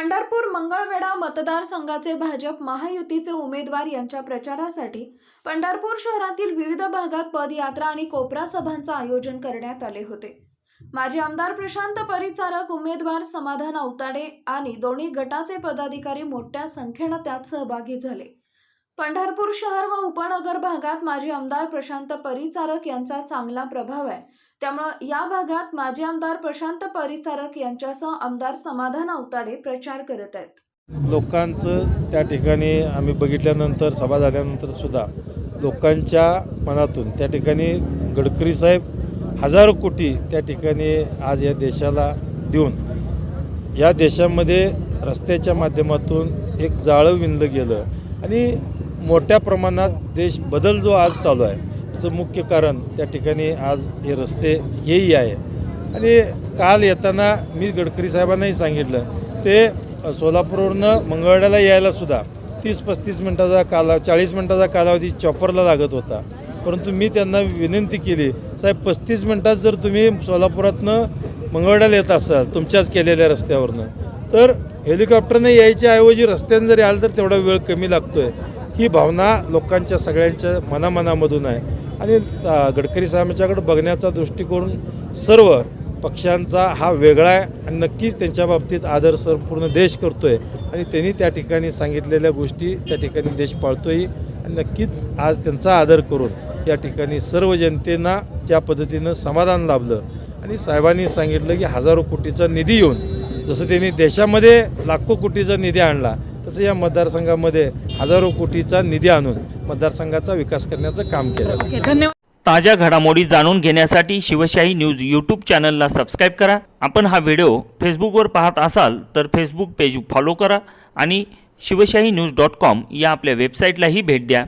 पंढरपूर मंगळवेढा मतदारसंघाचे भाजप महायुतीचे उमेदवार यांच्या प्रचारासाठी पंढरपूर शहरातील विविध भागात पदयात्रा आणि कोपरा सभांचं आयोजन करण्यात आले होते. माजी आमदार प्रशांत परिचारक उमेदवार समाधान अवताडे आणि दोन्ही गटाचे पदाधिकारी मोठ्या संख्येनं त्यात सहभागी झाले. पंढरपूर शहर व उपनगर भागात माजी आमदार प्रशांत परिचारक यांचा चांगला प्रभाव आहे. त्यामुळं या भागात माजी आमदार प्रशांत परिचारक यांच्यासह आमदार समाधान अवताडे प्रचार करत आहेत. लोकांचं त्या ठिकाणी आम्ही बघितल्यानंतर सभा झाल्यानंतर सुद्धा लोकांच्या मनातून त्या ठिकाणी गडकरी साहेब हजारो कोटी त्या ठिकाणी आज या देशाला देऊन या देशामध्ये रस्त्याच्या माध्यमातून एक जाळं विणलं गेलं. आणि मोठ्या प्रमाणात देश बदल जो आज चालू आहे त्याचं मुख्य कारण त्या ठिकाणी आज हे रस्ते हेही आहे. आणि काल येताना मी गडकरी साहेबांनाही सांगितलं ते सोलापूरवरनं मंगळवाड्याला यायला सुद्धा तीस पस्तीस मिनटाचा काला चाळीस मिनटाचा कालावधी चॉपरला लागत होता. परंतु मी त्यांना विनंती केली साहेब पस्तीस मिनटात जर तुम्ही सोलापुरातनं मंगळवाड्याला येत असाल तुमच्याच केलेल्या रस्त्यावरनं तर हेलिकॉप्टरने यायच्या ऐवजी रस्त्याने जरी आलं तर तेवढा वेळ कमी लागतो आहे ही भावना लोकांच्या सगळ्यांच्या मनामनामधून आहे. आणि सा- गडकरी साहेबांच्याकडे बघण्याचा दृष्टिकोन सर्व पक्षांचा हा वेगळा आहे आणि नक्कीच त्यांच्या बाबतीत आदर संपूर्ण देश करतो आहे आणि त्यांनी त्या ठिकाणी सांगितलेल्या गोष्टी त्या ठिकाणी देश पाळतोही आणि नक्कीच आज त्यांचा आदर करून या ठिकाणी सर्व जनतेना ज्या पद्धतीनं समाधान लाभलं. आणि साहेबांनी सांगितलं की हजारो कोटीचा निधी येऊन जसं त्यांनी देशामध्ये लाखो कोटीचा निधी आणला तसं या मतदारसंघामध्ये हजारो कोटीचा निधी आणून मतदारसंघाचा विकास करण्याचं काम केलं. धन्यवाद. ताज्या घडामोडी जाणून घेण्यासाठी शिवशाही न्यूज यूट्यूब चॅनलला सबस्क्राईब करा. आपण हा व्हिडिओ फेसबुकवर पाहत असाल तर फेसबुक पेज फॉलो करा आणि शिवशाही न्यूज डॉट कॉम या आपल्या वेबसाईटलाही भेट द्या.